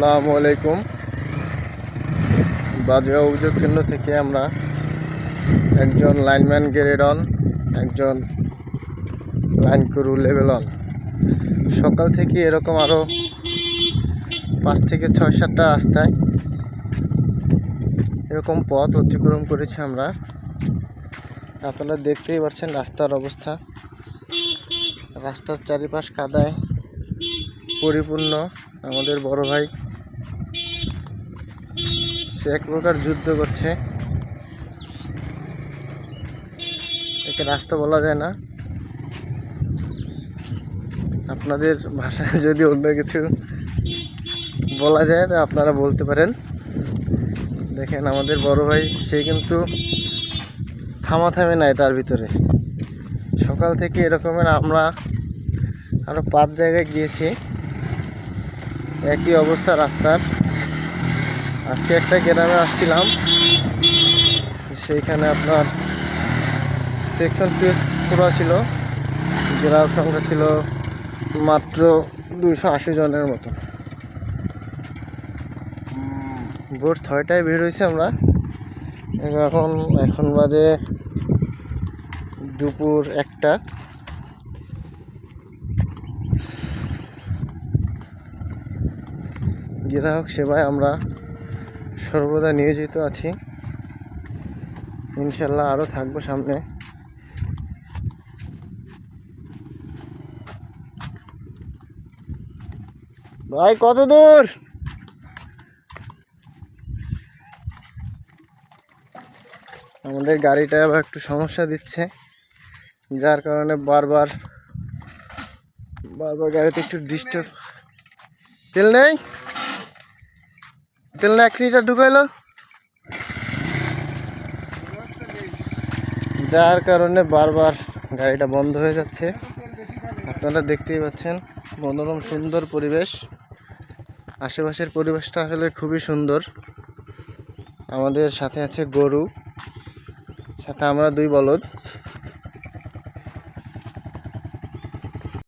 আসসালামু আলাইকুম। বাজে অভিযোগ কেন্দ্র থেকে আমরা একজন লাইনম্যান গ্রেড অন একজন লাইন ক্রু লেভেল অন সকাল থেকে এরকম আরও পাঁচ থেকে ছয় সাতটা রাস্তায় এরকম পথ অতিক্রম করেছি আমরা। আপনারা দেখতেই পাচ্ছেন রাস্তার অবস্থা। রাস্তার চারিপাশ কাদায় পরিপূর্ণ। আমাদের বড় ভাই সে এক প্রকার যুদ্ধ করছে। একে রাস্তা বলা যায় না। আপনাদের ভাষায় যদি অন্য কিছু বলা যায়, তো আপনারা বলতে পারেন। দেখেন, আমাদের বড় ভাই, সে কিন্তু থামা থামাথামি নাই তার ভিতরে। সকাল থেকে এরকমের আমরা আরও পাঁচ জায়গায় গিয়েছি। একই অবস্থা রাস্তার। আজকে একটা গ্রামে আসছিলাম। সেইখানে আপনার সেকশন পেজ করা ছিল। গ্রাহক সংখ্যা ছিল মাত্র দুইশো আশি জনের মতো। ভোর ছয়টায় বের হয়েছি আমরা। এখন এখন বাজে দুপুর একটা। গ্রাহক সেবায় আমরা সর্বদা নিয়োজিত আছি। ইনশাল্লাহ আরও থাকব সামনে। ভাই, কত দূর? আমাদের গাড়িটা আবার একটু সমস্যা দিচ্ছে, যার কারণে বারবার বারবার গাড়িতে একটু ডিস্টার্ব তেল নেই? তেল এক লিটার ঢুকাইলো। যার কারণে বারবার গাড়িটা বন্ধ হয়ে যাচ্ছে। আপনারা দেখতেই পাচ্ছেন, মনোরম, সুন্দর পরিবেশ। আশেপাশের পরিবেশটা আসলে খুবই সুন্দর। আমাদের সাথে আছে গরু, সাথে আমরা দুই বলদ।